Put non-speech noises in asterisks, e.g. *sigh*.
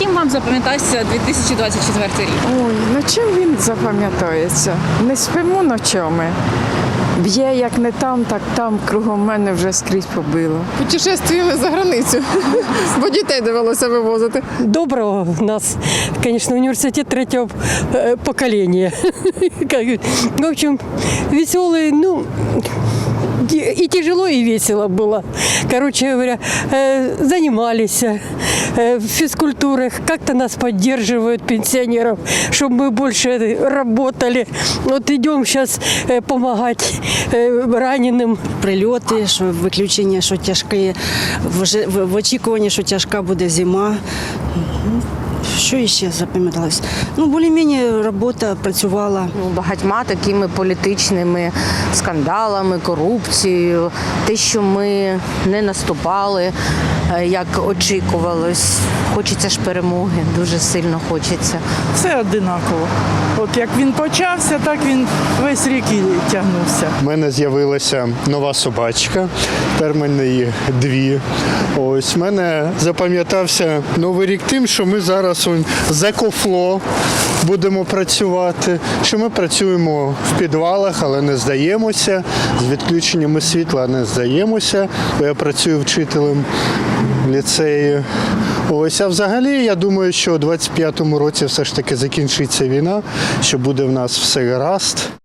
Чим вам запам'ятався 2024 рік? Ой, ну чим він запам'ятається? Не спимо ночами. Б'є як не там, так там, кругом мене вже скрізь побило. Путешествуємо за границю, бо дітей довелося вивозити. доброго у нас, конечно, университет третьего э, поколения. *laughs* Как, В общем, веселый, ну, тяжело, и весело было. Короче говоря, э, занимались э, в физкультурах, как-то нас поддерживают пенсионеров, чтобы мы больше работали. Вот идем сейчас помогать э, раненым. прильоти, що виключення, що тяжкі, в, ожи- в, в очікуванні, що тяжка буде зима. Що ще запам'яталось? Ну, більш-менш робота працювала. ну, багатьма такими політичними скандалами, корупцією, те, що ми не наступали, е, як очікувалось. Хочеться ж перемоги, дуже сильно хочеться. Все одинаково. От як він почався, так він весь рік і тягнувся. У мене з'явилася нова собачка, тепер мене їх дві. Ось мене запам'ятався новий рік тим, що ми зараз он, з екофло будемо працювати. Що ми працюємо в підвалах, але не здаємося. З відключеннями світла не здаємося. бо Я працюю вчителем в ліцеї. Ось, а взагалі, я думаю, що у 25-му році все ж таки закінчиться війна, що буде в нас все гаразд.